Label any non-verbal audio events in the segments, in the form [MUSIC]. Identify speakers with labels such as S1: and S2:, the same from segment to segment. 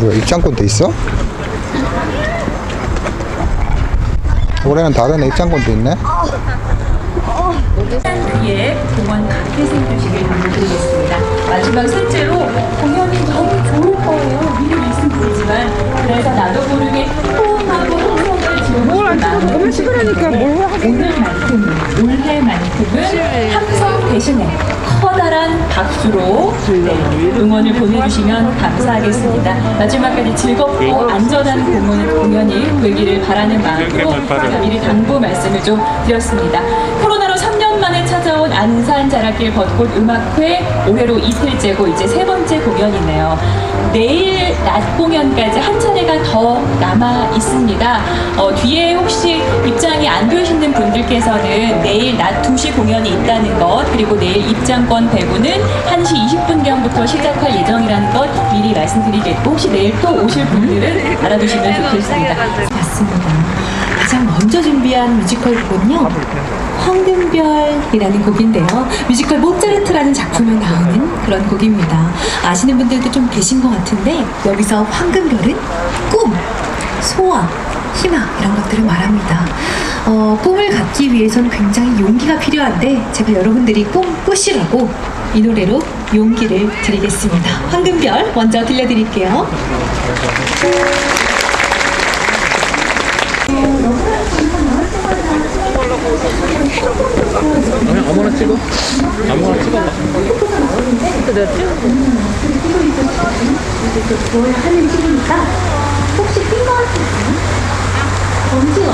S1: 뭐야 입장권 돼 있어? 올해는 다른 입장권도 있네.
S2: 뒤에 공원 밖에 생주시길 부탁드리겠습니다. 마지막 셋째로 공연이 너무 좋을 거예요. 미리 말씀드리지만 그래서 나도 모르게 호응하고 호응을 지어주는 마음으로 시끄러니까 오늘만큼은 올해만큼은 함성 대신에 커다란 박수로 네, 응원을 보내주시면 감사하겠습니다. 마지막까지 즐겁고 안전한 공연, 공연이 되기를 바라는 마음으로 미리 당부 말씀을 좀 드렸습니다. 코로나로 3년 만에 찾아온 안산 자락길 벚꽃 음악회 올해로 이틀째고 이제 세 번째 공연이네요. 내일 낮 공연까지 한 차례가 더 남아 있습니다. 어, 뒤에 혹시 입장이 안 되시는 분들께서는 내일 낮 2시 공연이 있다는 것 그리고 내일 입장권 배부는 1시 20분경부터 시작할 예정이라는 것 미리 말씀드리겠고 혹시 내일 또 오실 분들은 알아두시면 좋겠습니다.
S3: 맞습니다. 가장 먼저 준비한 뮤지컬 곡은요. 황금별이라는 곡인데요. 뮤지컬 모차르트라는 작품에 나오는 그런 곡입니다. 아시는 분들도 좀 계신 것 같은데 여기서 황금별은 꿈, 소원, 희망 이런 것들을 말합니다. 어, 꿈을 갖기 위해선 굉장히 용기가 필요한데 제가 여러분들이 꿈 꾸시라고 이 노래로 용기를 드리겠습니다. 황금별 먼저 들려드릴게요.
S4: 아무나 찍어. 아무나 찍어.
S3: 뭘 하는 시기니까 혹시 핑거 할 수 있어요? 검지와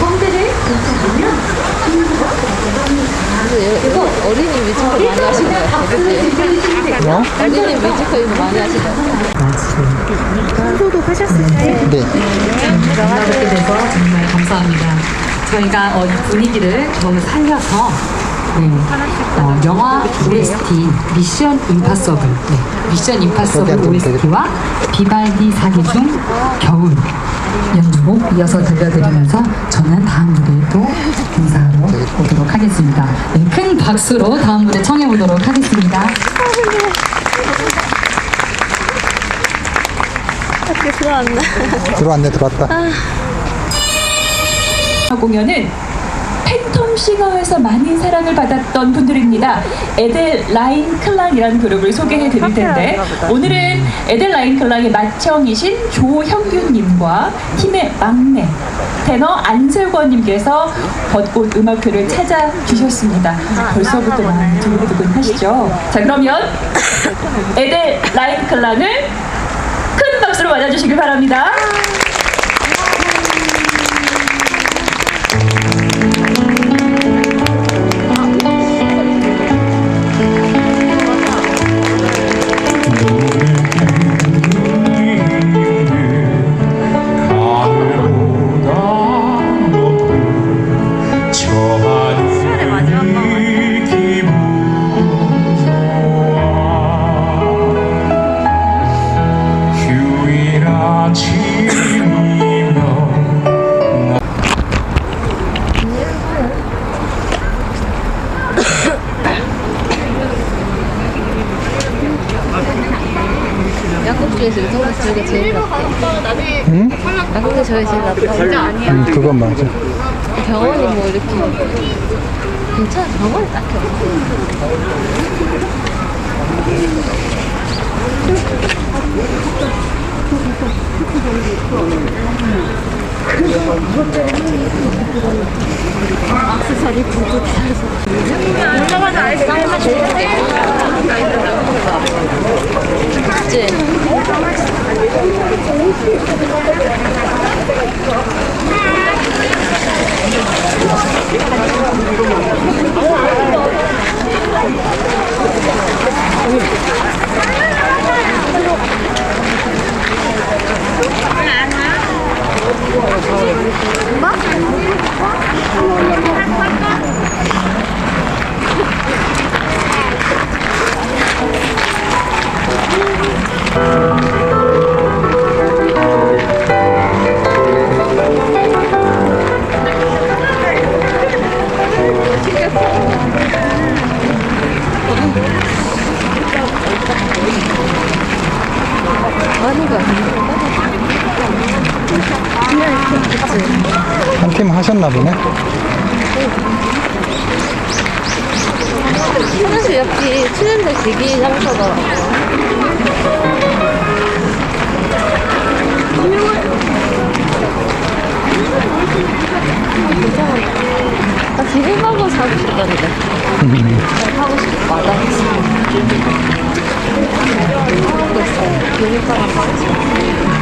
S3: 검지를 교체하면
S5: 이거 어린이 뮤지컬 많이 하시는 것 같아요. 그치?
S1: 뭐?
S5: 어린이 뮤지컬 이거 많이 하시는 것 같아요.
S1: 네.
S3: 만나뵙게 돼서 정말 감사합니다. 저희가 어, 이 분위기를 너무 살려서 네, 어, 영화 OST 미션 임파서블 네, 미션 임파서블 OST와 비발디 사기 중 겨울 연주곡 이어서 들려드리면서 저는 다음 무대에 또 인사하러 오도록 하겠습니다. 네, 큰 박수로 다음 무대 청해 보도록 하겠습니다.
S1: 들어왔네 들어왔다.
S2: 공연은 팬텀 싱어에서 많은 사랑을 받았던 분들입니다. 에델 라인 클랑이라는 그룹을 소개해 드릴 텐데 오늘은 에델 라인 클랑의 맏형이신 조형균님과 팀의 막내 테너 안세권님께서 벚꽃 음악회를 찾아주셨습니다. 벌써부터 많이 두근두근 하시죠? 자 그러면 에델 라인 클랑을 큰 박수로 맞아주시길 바랍니다.
S5: 중에서 이동국 저게 제일 낫대.
S1: 응?
S5: 양국이 저게 제일 낫다.
S1: 음, 그건 맞아.
S5: 병원이 뭐 이렇게 괜찮아. 병원이 딱히 없어. 그치? Thank [LAUGHS]
S1: you. 팀 하셨나 보네.
S5: 하나씩 옆이 트렌드 대기 장소더라고. 나 비빔밥을 사고 싶던데. 하고 싶어. 맞아. 하고 있어요. 비빔밥을 싶어.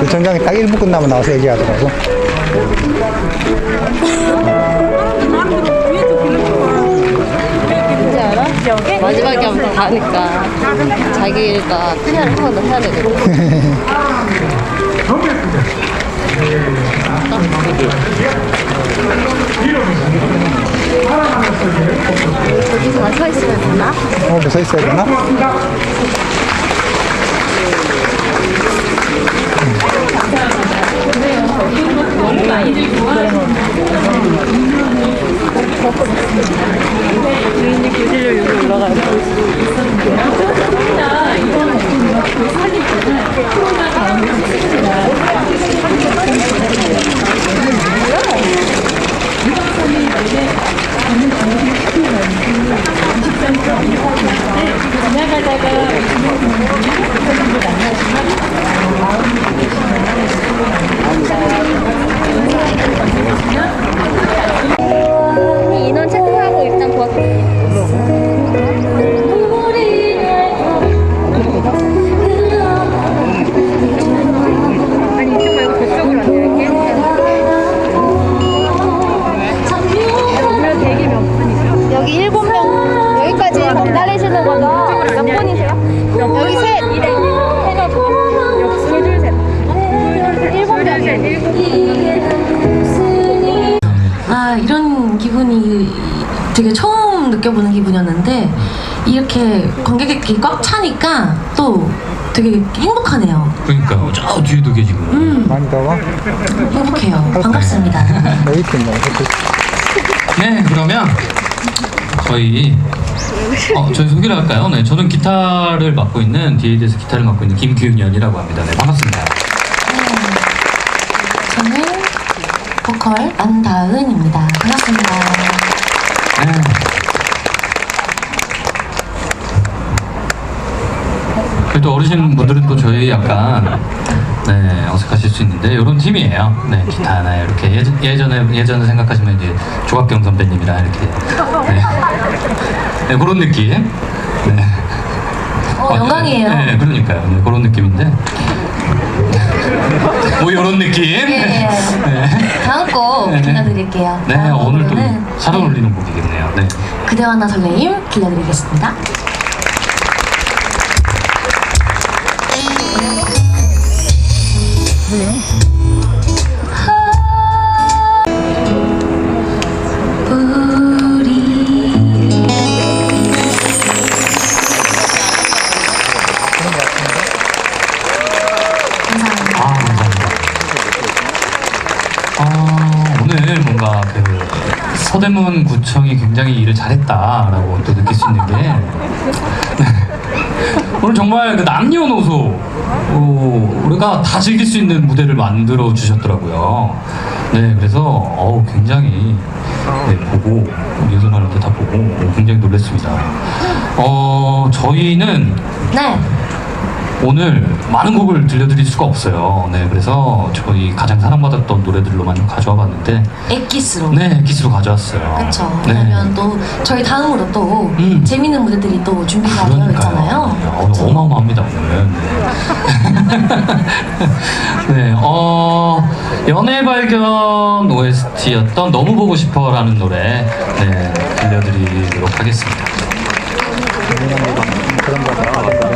S1: 구청장이 딱 1부 끝나면 나와서 얘기하더라고.
S5: 뭔지 알아? 마지막에 한번 가니까 자기가 그냥 한번더 해야 되거든. 저기서 서 있으면 되나?
S1: 어, 뭐서 있어야 되나?
S5: 인원
S6: 꽉 차니까 또 되게 행복하네요.
S4: 그러니까요. 저 뒤에도 계시고.
S6: 음
S1: 많이 더워?
S6: 행복해요. 반갑습니다.
S1: 여기. 이렇게.
S4: 네, 그러면 저희 어, 저희 소개를 할까요? 네, 저는 기타를 맡고 있는 DAD에서 기타를 맡고 있는 김규현이라고 합니다. 네, 반갑습니다.
S6: 저는 보컬 안다은입니다. 반갑습니다.
S4: 네. 그래도 어르신 분들은 또 저희 약간 네, 어색하실 수 있는데 이런 팀이에요. 네, 기타 하나 이렇게 예전, 예전에 예전에 생각하시면 이제 조각경 선배님이랑 이렇게 네, 네 그런 느낌. 네.
S6: 어, 영광이에요.
S4: 네, 그러니까요. 네, 그런 느낌인데. 뭐 이런 느낌.
S6: 예,
S4: 네.
S6: 다음 곡
S4: 네.
S6: 들려드릴게요.
S4: 네,
S6: 다음
S4: 오늘 또
S6: 곡은
S4: 잘 어울리는 곡이겠네요. 네.
S6: 그대와 나 설레임 들려드리겠습니다.
S4: 서대문 구청이 굉장히 일을 잘했다라고 또 느낄 수 있는 게 네. 오늘 정말 그 남녀노소 어, 우리가 다 즐길 수 있는 무대를 만들어 주셨더라고요. 네, 그래서 어우 굉장히 네, 보고 예선하는 때다 보고 어, 굉장히 놀랐습니다. 어, 저희는
S6: 네.
S4: 오늘 많은 곡을 들려드릴 수가 없어요. 네, 그래서 저희 가장 사랑받았던 노래들로만 좀 가져와 봤는데,
S6: 엑기스로.
S4: 네, 기스로 가져왔어요.
S6: 그렇죠.
S4: 네.
S6: 왜냐면 또 저희 다음으로 또
S4: 음.
S6: 재밌는 무대들이 또 준비가 되어. 있잖아요.
S4: 네, 어, 어마어마합니다, 오늘. 네. [LAUGHS] 네, 어, 연애 발견 OST였던 너무 보고 싶어라는 노래, 네, 들려드리도록 하겠습니다.
S1: 그런
S4: 감사합니다.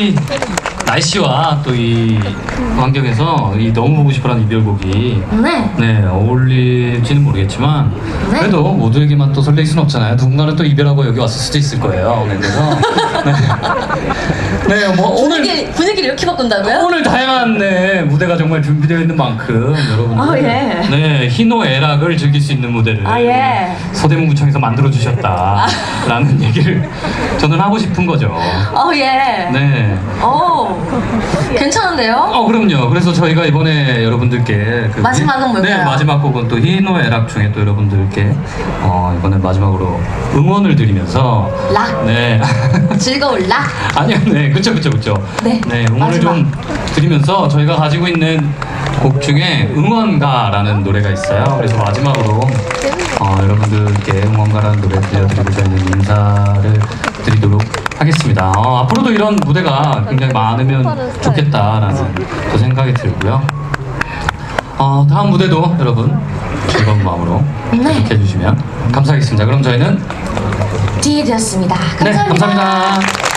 S4: 이 날씨와 또 이 환경에서 이 너무 보고 싶어라는 이별곡이
S6: 네.
S4: 네 어울릴지는 모르겠지만
S6: 네.
S4: 그래도 모두에게만 또 설레일 수는 없잖아요. 누군가는 또 이별하고 여기 왔을 수도 있을 거예요. 네, 그래서 네, [LAUGHS] 네 뭐 오늘
S6: 분위기, 분위기를 이렇게 바꾼다고요?
S4: 오늘 다양한 네, 무대가 정말 준비되어 있는 만큼 여러분들
S6: 어, 예.
S4: 네 희노애락을 즐길 수 있는 무대를
S6: 아, 예.
S4: 서대문구청에서 만들어 주셨다라는 얘기를 저는 하고 싶은 거죠.
S6: 어, 예.
S4: 네.
S6: 오, [LAUGHS] 괜찮은데요?
S4: 어 그럼요. 그래서 저희가 이번에 여러분들께 그
S6: 마지막은 뭘까요?
S4: 네 마지막 곡은 또 희노애락 중에 또 여러분들께 어 이번에 마지막으로 응원을 드리면서
S6: 락.
S4: 네. [LAUGHS]
S6: 즐거울 락.
S4: 아니요, 네, 그쵸, 그쵸, 그쵸.
S6: 네,
S4: 응원을
S6: 마지막.
S4: 좀 드리면서 저희가 가지고 있는 곡 중에 응원가라는 노래가 있어요. 그래서 마지막으로 어, 여러분들께 응원가라는 노래 들려드리고 저희는 인사를 드리도록 하겠습니다. 어, 앞으로도 이런 무대가 굉장히 많으면 좋겠다라는 또 생각이 들고요. 어, 다음 무대도 여러분 즐거운 마음으로
S6: 네.
S4: 계속해 주시면 감사하겠습니다. 그럼 저희는
S6: 디에드였습니다.
S4: 네,
S6: 감사합니다.
S4: 감사합니다.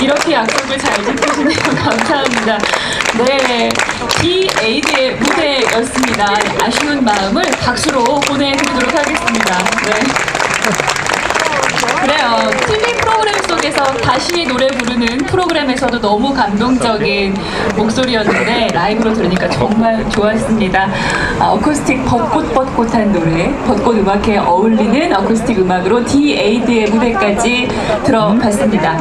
S2: 이렇게 약속을 잘 지키시네요. [LAUGHS] 감사합니다. 네, 이 에이드의 무대였습니다. 아쉬운 마음을 박수로 보내드리도록 하겠습니다. 네. 그래요. 틀린 프로그램 속에서 다시 노래 부르는 프로그램에서도 너무 감동적인 목소리였는데 라이브로 들으니까 정말 좋았습니다. 아, 어쿠스틱 벚꽃벚꽃한 노래, 벚꽃 음악에 어울리는 어쿠스틱 음악으로 D8의 무대까지 들어봤습니다.